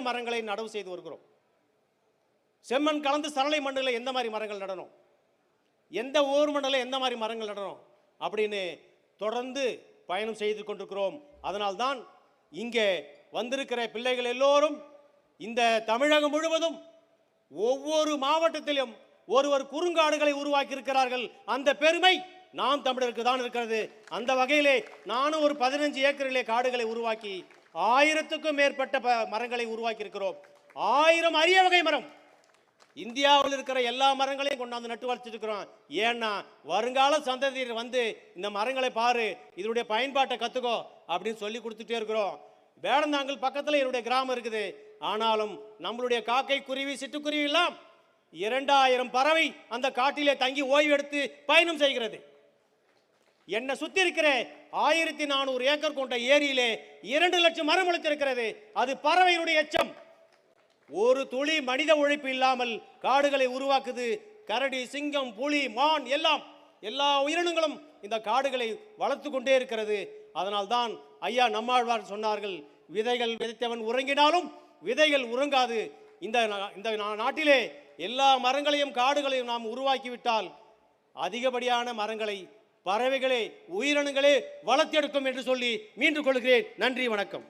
மரங்களை நடவு செய்து வருகிறோம். செம்மண் கலந்து சரளை மண்ணில் எந்த மாதிரி மரங்கள் நடணும்? எந்த ஊர் மண்டலம் எந்த மாதிரி மரங்கள் நடணும்? அப்படின்னு தொடர்ந்து பயணம் செய்து கொண்டிருக்கிறோம். அதனால்தான் இங்கே வந்திருக்கிற பிள்ளைகள் எல்லோரும் இந்த தமிழகம் முழுவதும் ஒவ்வொரு மாவட்டத்திலும் ஒருவர் குறுங்காடுகளை உருவாக்கி இருக்கிறார்கள் அந்த பெருமை நாம் தமிழருக்கு தான் இருக்கிறது. அந்த வகையிலே நானும் ஒரு பதினஞ்சு ஏக்கரிலே காடுகளை உருவாக்கி ஆயிரத்துக்கும் மேற்பட்ட ப- மரங்களை உருவாக்கி இருக்கிறோம் ஆயிரம் அரிய வகை மரம். இந்தியாவில் இருக்கிற எல்லா மரங்களையும் கொண்டாந்து நட்டு வச்சிருக்கிறோம் ஏன்னா வருங்கால சந்ததியர் வந்து இந்த மரங்களை பாரு இதனுடைய பயன்பாட்டை கற்றுக்கோ அப்படின்னு சொல்லி கொடுத்துட்டே இருக்கிறோம். வேடந்தாங்கல் பக்கத்தில் என்னுடைய கிராமம் இருக்குது. ஆனாலும் நம்மளுடைய காக்கை குருவி சிட்டுக்குருவி எல்லாம் இரண்டாயிரம் பறவை அந்த காட்டிலே தங்கி ஓய்வு எடுத்து பயணம் செய்கிறது. என்னை சுற்றி இருக்கிற ஆயிரத்தி நானூறு ஏக்கர் கொண்ட ஏரியிலே இரண்டு லட்சம் மரம் வளர்த்திருக்கிறது. அது பறவையினுடைய எச்சம். ஒரு துளி மனித உழைப்பு இல்லாமல் காடுகளை உருவாக்குது. கரடி சிங்கம் புலி மான் எல்லாம் எல்லா உயிரினங்களும் இந்த காடுகளை வளர்த்து கொண்டே இருக்கிறது. அதனால்தான் ஐயா நம்மாழ்வார் சொன்னார்கள் விதைகள் விதைத்தவன் உறங்கினாலும் விதைகள் உறங்காது. இந்த இந்த நாட்டிலே எல்லா மரங்களையும் காடுகளையும் நாம் உருவாக்கிவிட்டால் அதிகப்படியான மரங்களை பறவைகளை உயிரினங்களே வளர்த்தெடுக்கும் என்று சொல்லி மீண்டும் கொள்கிறேன் நன்றி வணக்கம்.